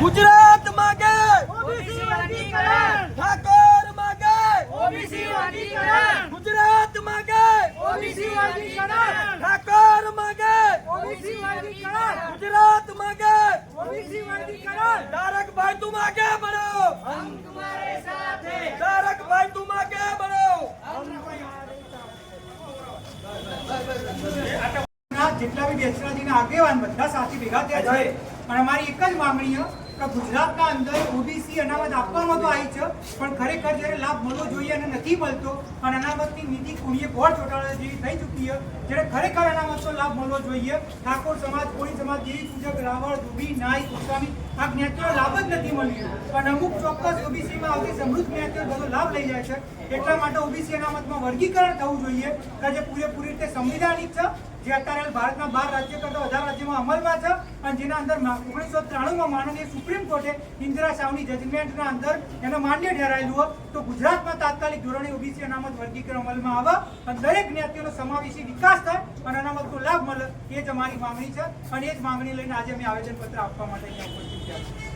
ગુજરાત માંગે! ઓબીસી વર્ગીકરણ! ઠાકોર માંગે! ઓબીસી વર્ગીકરણ! ગુજરાત માંગે! ઓબીસી વર્ગીકરણ! ઠાકોર માંગે! ઓબીસી વર્ગીકરણ! ગુજરાત માંગે! ઓબીસી વર્ગીકરણ! તારક ભાઈ તું માંગે બડો તારક ભાઈ તું માંગે બડો જેટલા બી બેચરાજીના આગેવાન બધા સાથી ભેગા થયા છે. પણ અમારી એક જ માંગણી કે ગુજરાતના અંદર ઓબીસી અનામત આપવામાં તો આવી છે, પણ ખરેખર જ્યારે લાભ મળવો જોઈએ અને નથી મળતો, અને અનામતની નીતિ કુણીએ ગોળ ચોટાડવા જેવી થઈ ચૂકી છે, જ્યારે ખરેખર અનામતનો લાભ મળવો જોઈએ, ઠાકોર સમાજ, કોળી સમાજ દેવી પૂજક, રાવળ, ધુબી, નાઈ, ગોસ્વામી, આ જ્ઞાતિનો લાભ જ નથી મળ્યો. પણ અમુક ચોક્કસ ઓબીસીમાં આવતી સમૃદ્ધ જ્ઞાતિઓ બધો લાભ લઈ જાય છે. એટલા માટે ઓબીસી અનામતમાં વર્ગીકરણ થવું જોઈએ, કે જે પૂરેપૂરી રીતે સંવિધાનિક છે, જે અત્યારે ભારતના બાર રાજ્ય કરતા વધારે રાજ્યમાં અમલમાં છે અને જેના અંદર ઓગણીસો ત્રાણુંમાં માનનીય સુપ્રીમ કોર્ટે ઇન્દિરા શાહની જજમેન્ટના અંદર એનો માન્ય ઠેરાયેલું હોય તો ગુજરાતમાં તાત્કાલિક ધોરણે ઓબીસી અનામત વર્ગીકરણ અમલમાં આવે અને દરેક જ્ઞાતિઓનો સમાવેશી વિકાસ થાય અને અનામતનો લાભ મળે એ જ અમારી માંગણી છે અને એ જ માંગણી લઈને આજે અમે આવેદનપત્ર આપવા માટે અહીંયા ઉપસ્થિત થયા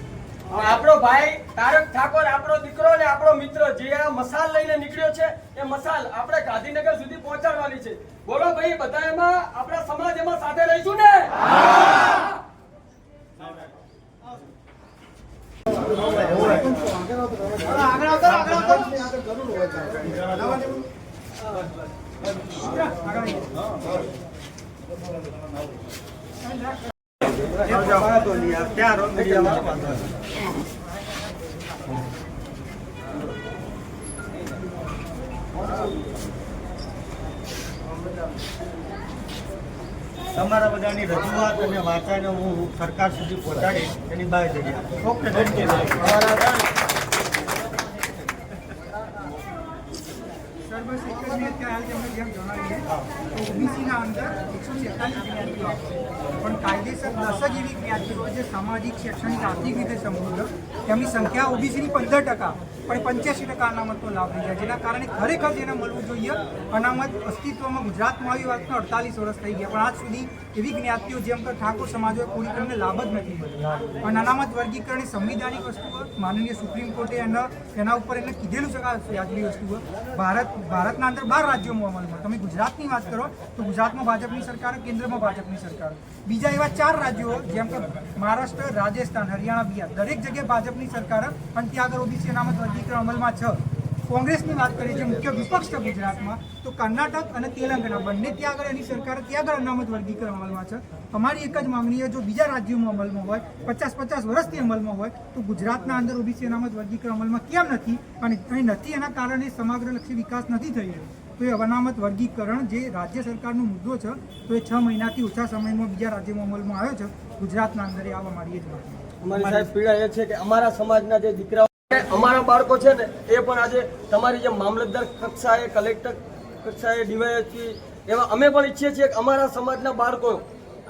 આપણો ભાઈ તારક ઠાકોર, આપણો દીકરો ને આપણો મિત્ર જે આ મસાલ લઈને નીકળ્યો છે, એ મસાલ આપણે ગાંધીનગર સુધી પહોંચાડવાની છે. બોલો ભાઈ બધા એમાં આપણા સમાજ એમાં સાથે રહીશું ને આગળ આવતો આગળ આવતો તમારા બધાની રજૂઆત અને વાર્તાને હું સરકાર સુધી પહોંચાડી એની બાય જગ્યા. ઓકે થેન્ક યુ સર બસ એક જ મિનિટ કે હાલ તમને જેમ જણાવીએ તો. પણ કાયદેસર દસ જ જ્ઞાતિઓ જે સામાજિક, શૈક્ષણિક, આર્થિક રીતે સમૃદ્ધ તેમની સંખ્યા ઓબીસીની પંદર ટકા, પણ પંચ્યાસી ટકા અનામતનો લાભ જાય જેના કારણે ખરેખર જેને મળવું જોઈએ. અનામત અસ્તિત્વમાં ગુજરાતમાં આવી વાતનો અડતાલીસ વર્ષ થઈ ગયા, પણ આજ સુધી એવી જ્ઞાતિઓ જેમ કે ઠાકોર સમાજોએ કોઈ કરીને લાભ જ નથી મળ્યો પણ અનામત વર્ગીકરણ સંવિધાનિક વસ્તુ માનનીય સુપ્રીમ કોર્ટે એના તેના ઉપર એને કીધેલું છે વ્યાજબી ભારત, ભારતના અંદર બાર રાજ્યોમાં અમલમાં તમે ગુજરાતની વાત કરો, તો ગુજરાતમાં ભાજપની સરકાર, કેન્દ્રમાં ભાજપની સરકાર. બીજા એવા ચાર રાજ્યો, જેમ કે મહારાષ્ટ્ર, રાજસ્થાન, હરિયાણા, બિહાર. દરેક જગ્યાએ ભાજપની સરકાર અને ત્યાં આગળ ઓબીસી અનામત વર્ગીકરણ અમલમાં છે. કોંગ્રેસની વાત કરીએ, જે મુખ્ય વિપક્ષ છે ગુજરાતમાં, તો કર્ણાટક અને તેલંગાણા બંને ત્યાં આગળ એની સરકાર ત્યાં આગળ અનામત વર્ગીકરણ અમલમાં છે. અમારી એક જ માંગણી જો બીજા રાજ્યોમાં અમલમાં હોય, પચાસ પચાસ વર્ષથી અમલમાં હોય, તો ગુજરાતના અંદર ઓબીસી અનામત વર્ગીકરણ અમલમાં કેમ નથી? અને નથી એના કારણે સમગ્રલક્ષી વિકાસ નથી થઈ રહ્યો. તો એ અનામત વર્ગીકરણ જે રાજ્ય સરકારનો મુદ્દો છે તો એ છ મહિનાથી ઓછા સમયમાં બીજા રાજ્યમાં અમલમાં આવ્યો છે. ગુજરાતના અંદર એ આવવા મારી જ અમારી સાહેબ પીડા એ છે કે અમારા સમાજના જે દીકરાઓ અમારા બાળકો છે ને એ પણ આજે તમારી જે મામલતદાર કક્ષાએ કલેક્ટર કક્ષાએ ડીવાયએસપી એવા અમે પણ ઈચ્છીએ છીએ કે અમારા સમાજના બાળકો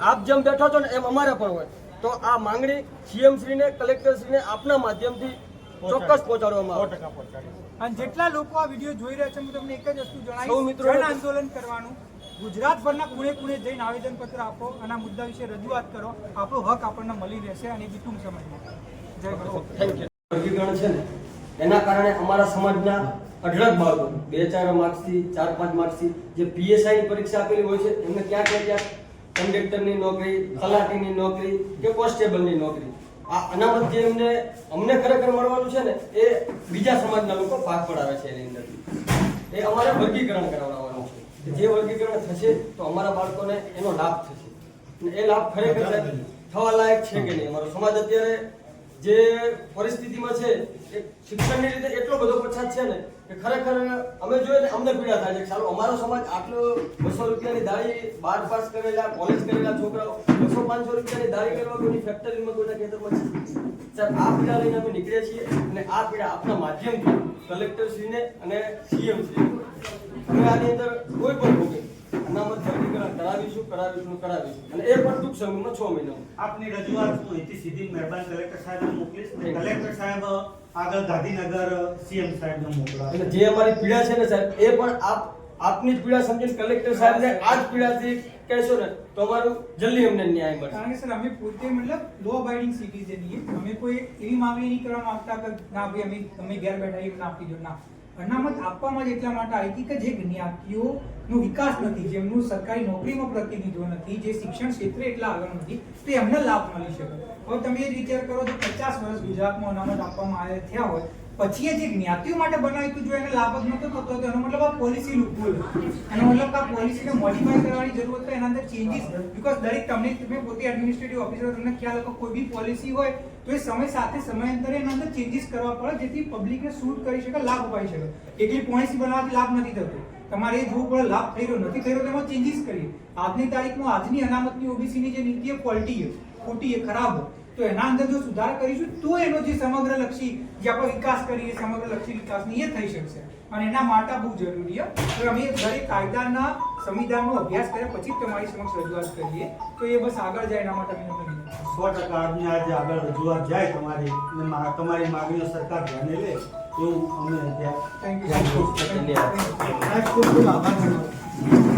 આપ જેમ બેઠો છો ને એમ અમારે પણ હોય. તો આ માંગણી સીએમશ્રીને શ્રીને કલેક્ટર શ્રીને આપના માધ્યમથી ચોક્કસ પહોંચાડવામાં આવે. અને જેટલા લોકો આ વીડિયો જોઈ રહ્યા છે હું તમને એક જ વસ્તુ જણાવીશ. આંદોલન કરવાનું. ગુજરાતભરના ખૂણે ખૂણે જઈને આવેદનપત્ર આપો અને આ મુદ્દા વિશે રજૂઆત કરો. આપણો હક આપણને મળી રહેશે અને એ ટૂંક સમયમાં. જય વર્ગીકરણ છે ને એના કારણે અમારા સમાજના અઢળક બાળકો બે ચાર માર્ક્સથી ચાર પાંચ માર્ક્સથી જે પીએસઆઈની પરીક્ષા આપેલી હોય છે એમને ક્યાં ક્યાં ક્યાં કંડક્ટરની નોકરી તલાટીની નોકરી કે કોન્સ્ટેબલની નોકરી આ અનામત જે એમને અમને ખરેખર મળવાનું છે ને એ બીજા સમાજના લોકો ભાગ પડાવે છે એની અંદર. એ અમારે વર્ગીકરણ કરાવવાનું છે. જે વર્ગીકરણ થશે તો અમારા બાળકોને એનો લાભ થશે. એ લાભ ખરેખર થવા લાયક છે કે નહીં? અમારો સમાજ અત્યારે જે પરિસ્થિતિમાં છે, એ શિક્ષણની રીતે એટલો બધો પછાત છે ને, કે ખરેખર અમે જોઈએ અમને પીડા થાય છે. સારું અમારો સમાજ આટલો બસો રૂપિયાની દાળી બાર પાસ કરેલા કોલેજ કરેલા છોકરાઓ, બસો પાંચસો રૂપિયાની દાળી કરવા કોઈની ફેક્ટરીમાં કોઈના ખેતરમાં છે? સર આ પીડા લઈને અમે નીકળ્યા છીએ અને આ પીડા આપના માધ્યમથી કલેક્ટર શ્રીને અને સીએમ શ્રી અમે આની અંદર કોઈ પણ ભોગે અનામત કરાવીશું કરાવીશું કરાવીશું અને એ પણ ટૂંક સમયમાં છ મહિનામાં. આપની રજૂઆત હું અહીંથી સીધી મહેરબાન કલેક્ટર સાહેબને મોકલીશ. કલેક્ટર સાહેબ આગળ ગાંધીનગર સીએમ સાહેબને મોકલા એટલે જે અમારી પીડા છે ને સાહેબ એ પણ આપ આપની જ પીડા સમજીને કલેક્ટર સાહેબને આ જ પીડાથી કહેશો ને તો અમારું જલ્દી અમને ન્યાય મળે કારણ કે સર અમે પોતે મતલબ લો અબાઇડિંગ સિટીઝન છીએ. અમે કોઈ એવી માંગણી નહીં કરવા માંગતા કે ના ભાઈ અમે તમે ઘેર બેઠા એમને આપી દો ના. અનામત આપવામાં જ એટલા માટે આવી હતી કે જે જ્ઞાતિઓનો વિકાસ નથી જેમનું સરકારી નોકરીમાં પ્રતિનિધિત્વ નથી, જે શિક્ષણ ક્ષેત્રે એટલા આગળ નથી, તે એમને લાભ મળી શકે. હવે તમે એ જ વિચાર કરો તો પચાસ વર્ષ ગુજરાતમાં અનામત આપવામાં આવ્યા થયા હોય પછી એ જે જ્ઞાતિઓ માટે બનાવ્યું હતું, જો એને લાભ જ નતો થતો, તો એનો મતલબ આ પોલિસી લૂપહોલ એનો મતલબ આ પોલિસીને મોડિફાઈ કરવાની જરૂરત હતો એના અંદર ચેન્જીસ બીકોઝ દરેક તમને, તમે પોતે એડમિનિસ્ટ્રેટિવ ઓફિસર તમને ખ્યાલ હોય કોઈ બી પોલિસી હોય, તો એ સમય સાથે સમયાંતરે એના અંદર ચેન્જીસ કરવા પડે, જેથી પબ્લિકને સૂટ કરી શકે, લાભ અપાઈ શકે. એકલી પોલિસી બનાવવાથી લાભ નથી થતો. તમારે એ જોવું પડે, લાભ થઈ રહ્યો નથી થઈ રહ્યો તેમાં ચેન્જીસ કરીએ. આજની તારીખમાં આજની અનામતની ઓબીસીની જે નીતિ એ ફોલ્ટી ખોટી એ ખરાબ છે. તો એના અંદર જો સુધાર કરીશું તો એનો જે સમગ્ર લક્ષી જે આપણે વિકાસ કરીએ સમગ્ર લક્ષી વિકાસની એ થઈ શકશે. અને એના માટે બહુ જરૂરી છે. તો અમે દરેક કાયદાના સંવિધાનનો અભ્યાસ કર્યા પછી તમારી સમક્ષ રજૂઆત કરીએ. તો એ બસ આગળ જાય એના માટે અમે સો ટકા આજની આજે આગળ રજૂઆત જાય તમારી તમારી માગણીઓ સરકાર ધ્યાને લે એવું અમે ધન્યવાદ. ખૂબ ખૂબ આભાર.